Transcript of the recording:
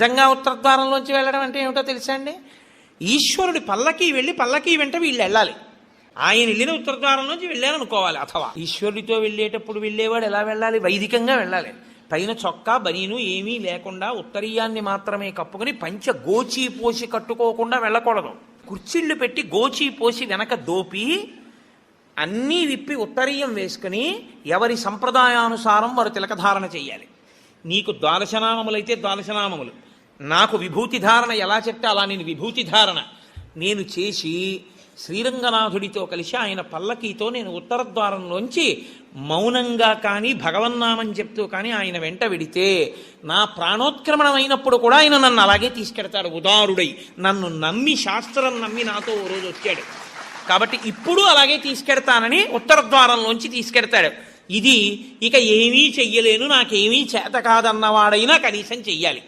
నిజంగా ఉత్తరద్వారంలోంచి వెళ్ళడం అంటే ఏమిటో తెలుసా అండి? ఈశ్వరుడి పల్లకి వెళ్ళి పల్లకి వెంట వీళ్ళు వెళ్ళాలి. ఆయన వెళ్ళిన ఉత్తరద్వారంలోంచి వెళ్ళాను అనుకోవాలి అథవా. ఈశ్వరుడితో వెళ్ళేటప్పుడు వెళ్ళేవాడు ఎలా వెళ్ళాలి? వైదికంగా వెళ్ళాలి. పైన చొక్కా బనీను ఏమీ లేకుండా ఉత్తరీయాన్ని మాత్రమే కప్పుకొని పంచ గోచి పోసి కట్టుకోకుండా వెళ్ళకూడదు. కుర్చీళ్ళు పెట్టి గోచి పోసి వెనక దోపి అన్నీ విప్పి ఉత్తరీయం వేసుకుని ఎవరి సంప్రదాయానుసారం వారు తిలకధారణ చేయాలి. నీకు ద్వాదశనామములైతే ద్వాదశనామములు. నాకు విభూతి ధారణ ఎలా చెప్తే అలా నేను విభూతి ధారణ. నేను చేసి శ్రీరంగనాథుడితో కలిసి ఆయన పల్లకీతో నేను ఉత్తర ద్వారంలోంచి మౌనంగా కానీ భగవన్నామని చెప్తూ కానీ ఆయన వెంట వెడితే నా ప్రాణోత్క్రమణం అయినప్పుడు కూడా ఆయన నన్ను అలాగే తీసుకెడతాడు. ఉదారుడై నన్ను నమ్మి శాస్త్రం నమ్మి నాతో ఓ రోజు వచ్చాడు. కాబట్టి ఇప్పుడు అలాగే తీసుకెడతానని ఉత్తర ద్వారంలోంచి తీసుకెడతాడు. ఇది ఇక ఏమీ చెయ్యలేను నాకేమీ చేత కాదన్నవాడైనా కనీసం చెయ్యాలి.